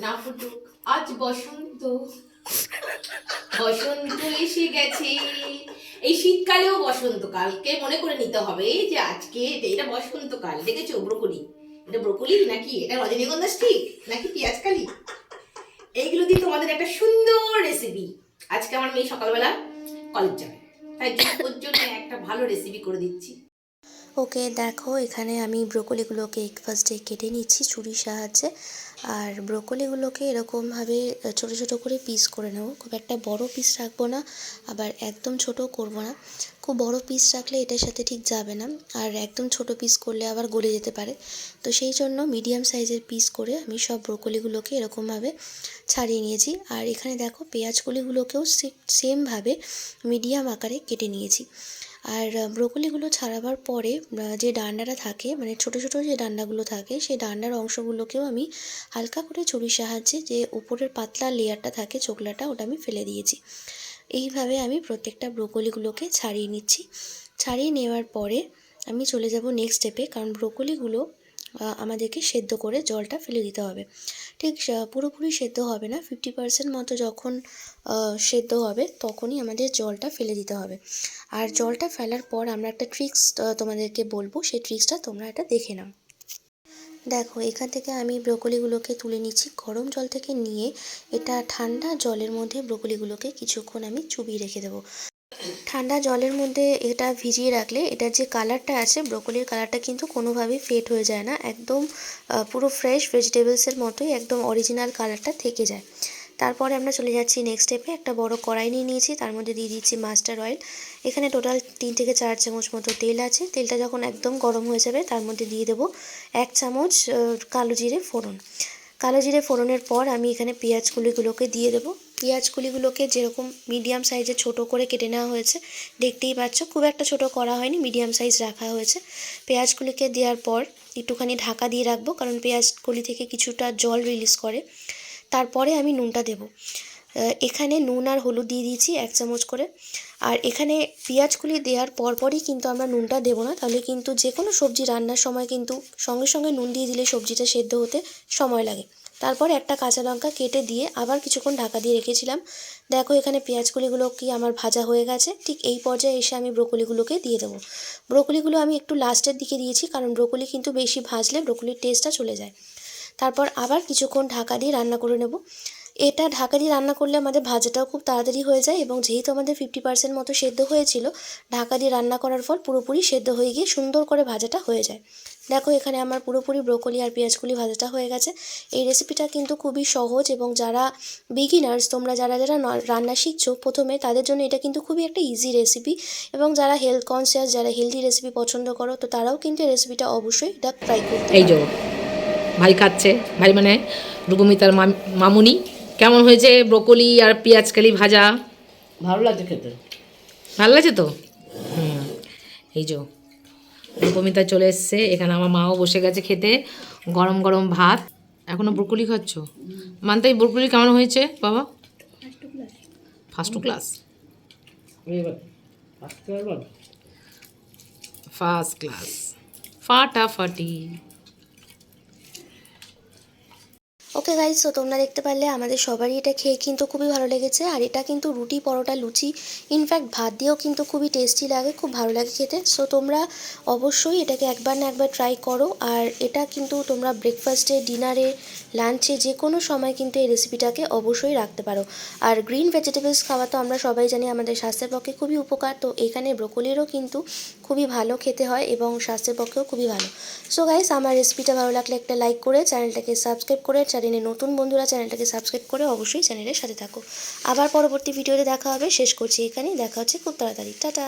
না ফুটুক, আজ বসন্ত। বসন্ত এসে গেছে। এই শীতকালেও বসন্তকালকে মনে করে নিতে হবে যে আজকে এটা বসন্তকাল, দেখেছ? ব্রোকলি। এটা ব্রোকলি নাকি? এটা রজনীগন্ধা স্টিক নাকি পেঁয়াজকালি? এইগুলো দিয়ে তোমাদের একটা সুন্দর রেসিপি আজকে আমার মেয়ে সকালবেলা কলেজ যাবে। তাই ওর জন্য একটা ভালো রেসিপি করে দিচ্ছি। ওকে দেখো, এখানে আমি ব্রোকলিগুলোকে ফার্স্টে কেটে নিচ্ছি ছুরির সাহায্যে। আর ব্রোকলিগুলোকে এরকমভাবে ছোট ছোট করে পিস করে নেব। খুব একটা বড় পিস রাখব না, আবার একদম ছোট করব না। খুব বড় পিস রাখলে এটার সাথে ঠিক যাবে না। আর একদম ছোট পিস করলে আবার গলে যেতে পারে। তো সেই জন্য মিডিয়াম সাইজের পিস করে আমি সব ব্রোকলিগুলোকে এরকমভাবে ছাড়িয়ে নিয়েছি। আর এখানে দেখো পেঁয়াজ কলিগুলোকেও সেমভাবে মিডিয়াম আকারে কেটে নিয়েছি। আর ব্রোকলিগুলো ছাড়াবার পরে যে ডান্ডাটা থাকে মানে ছোট ছোট যে ডান্ডাগুলো থাকে, সেই ডান্ডার অংশগুলোকেও আমি হালকা করে ছুরির সাহায্যে যে উপরের পাতলা লেয়ারটা থাকে, চোখলাটা, ওটা আমি ফেলে দিয়েছি। এইভাবে আমি প্রত্যেকটা ব্রোকলিগুলোকে ছাড়িয়ে নিচ্ছি। ছাড়িয়ে নেওয়ার পরে আমি চলে যাব নেক্সট স্টেপে কারণ ব্রোকলিগুলো আমাদেরকে সেদ্ধ করে জলটা ফেলে দিতে হবে। ঠিক পুরোপুরি সেদ্ধ হবে না। ফিফটি পার্সেন্ট মতো যখন সেদ্ধ হবে, তখনই আমাদের জলটা ফেলে দিতে হবে। আর জলটা ফেলার পর আমরা একটা ট্রিক্স তোমাদেরকে বলব। সেই ট্রিক্সটা তোমরা এটা দেখে নাও। দেখো, এখান থেকে আমি ব্রোকলিগুলোকে তুলে নিচ্ছি। গরম জল থেকে নিয়ে এটা ঠান্ডা জলের মধ্যে ব্রোকলিগুলোকে কিছুক্ষণ আমি চুবিয়ে রেখে দেবো। ঠান্ডা জলের মধ্যে এটা ভিজিয়ে রাখলে এটার যে কালারটা আছে, ব্রোকলির কালারটা কিন্তু কোনোভাবেই ফেড হয়ে যায় না। একদম পুরো ফ্রেশ ভেজিটেবলসের মতোই একদম অরিজিনাল কালারটা থেকে যায়। তারপরে আমরা চলে যাচ্ছি নেক্সট স্টেপে একটা বড় কড়াই নিয়ে নিয়েছি, তার মধ্যে দিয়ে দিচ্ছি মাস্টার অয়েল এখানে টোটাল তিন থেকে চার চামচ মতো তেল আছে। তেলটা যখন একদম গরম হয়ে যাবে, তার মধ্যে দিয়ে দেবো এক চামচ কালো জিরে ফোড়ন। কালো জিরে ফোড়নের পর আমি এখানে পেঁয়াজ কুলিগুলোকে দিয়ে দেবো। পেঁয়াজ কুলিগুলোকে যেরকম মিডিয়াম সাইজে ছোট করে কেটে নেওয়া হয়েছে, দেখতেই পাচ্ছ খুব একটা ছোট করা হয়নি মিডিয়াম সাইজ রাখা হয়েছে। পেঁয়াজগুলিকে দেওয়ার পর একটুখানি ঢাকা দিয়ে রাখব, কারণ পেঁয়াজগুলি থেকে কিছুটা জল রিলিজ করে। তারপরে আমি নুনটা দেব। এখানে নুন আর হলুদ দিয়ে দিয়েছি এক চামচ করে। আর এখানে পেঁয়াজগুলি দেওয়ার পরপরই কিন্তু আমরা নুনটা দেবো না, তাহলে কিন্তু যে কোনো সবজি রান্নার সময় কিন্তু সঙ্গে সঙ্গে নুন দিয়ে দিলে সবজিটা সেদ্ধ হতে সময় লাগে। তারপর একটা কাঁচা লঙ্কা কেটে দিয়ে আবার কিছুক্ষণ ঢাকা দিয়ে রেখেছিলাম। দেখো, এখানে পেঁয়াজগুলিগুলো কি আমার ভাজা হয়ে গেছে। ঠিক এই পর্যায়ে এসে আমি ব্রোকলিগুলোকে দিয়ে দেবো। ব্রোকলিগুলো আমি একটু লাস্টের দিকে দিয়েছি, কারণ ব্রোকলি কিন্তু বেশি ভাজলে ব্রোকলির টেস্টটা চলে যায়। তারপর আবার কিছুক্ষণ ঢাকা দিয়ে রান্না করে নেব। এটা ঢাকা দিয়ে রান্না করলে আমাদের ভাজাটাও খুব তাড়াতাড়ি হয়ে যায় এবং যেহেতু আমাদের ফিফটি পার্সেন্ট মতো সেদ্ধ হয়েছিল, ঢাকা দিয়ে রান্না করার ফল পুরোপুরি সেদ্ধ হয়ে গিয়ে সুন্দর করে ভাজাটা হয়ে যায়। দেখো এখানে আমার পুরোপুরি ব্রোকলি আর পেঁয়াজকুলি ভাজাটা হয়ে গেছে। এই রেসিপিটা কিন্তু খুবই সহজ এবং যারা বিগিনার্স তোমরা যারা যারা রান্না শিখছো প্রথমে, তাদের জন্য এটা কিন্তু খুবই একটা ইজি রেসিপি এবং যারা হেলথ কনসিয়াস যারা হেলদি রেসিপি পছন্দ করো, তো তারাও কিন্তু এই রেসিপিটা অবশ্যই এটা ট্রাই করতে এই যো ভাই খাচ্ছে, ভাই মানে রুকুমিতার মাম- মামুনি কেমন হয়েছে ব্রোকলি আর পেঁয়াজ কালি ভাজা? ভালো লাগছে খেতে। ভালো লাগছে তো? হুম এই যো রূপমিতা চলে এসছে। এখানে আমার মাও বসে গেছে খেতে। গরম গরম ভাত। এখনও ব্রোকলি খাচ্ছ? মানতে এই ব্রোকলি কেমন হয়েছে বাবা? ফার্স্ট ক্লাস ফার্স্ট ক্লাস ফাটাফাটি। ওকে গাইজ তো তোমরা দেখতে পারলে আমাদের সবারই এটা খেয়ে কিন্তু খুবই ভালো লেগেছে। আর এটা কিন্তু রুটি, পরোটা, লুচি ইনফ্যাক্ট ভাত দিয়েও কিন্তু খুবই টেস্টি লাগে, খুব ভালো লাগে খেতে। সো তোমরা অবশ্যই এটাকে একবার না একবার ট্রাই করো। আর এটা কিন্তু তোমরা ব্রেকফাস্টে ডিনারে লাঞ্চে যে কোনো সময় কিন্তু এই রেসিপিটাকে অবশ্যই রাখতে পারো। আর গ্রিন ভেজিটেবলস খাওয়া তো আমরা সবাই জানি আমাদের স্বাস্থ্যের পক্ষে খুবই উপকার। তো এখানে ব্রোকলিরও কিন্তু খুবই ভালো খেতে হয় এবং স্বাস্থ্যের পক্ষেও খুবই ভালো। সো গাইস আমার রেসিপিটা ভালো লাগলে একটা লাইক করে চ্যানেলটাকে সাবস্ক্রাইব করে চ্যানেলে নতুন বন্ধুরা চ্যানেলটাকে সাবস্ক্রাইব করে অবশ্যই চ্যানেলের সাথে থাকো। আবার পরবর্তী ভিডিওতে দেখা হবে। শেষ করছি এখানেই। দেখা হচ্ছে খুব তাড়াতাড়ি। টাটা!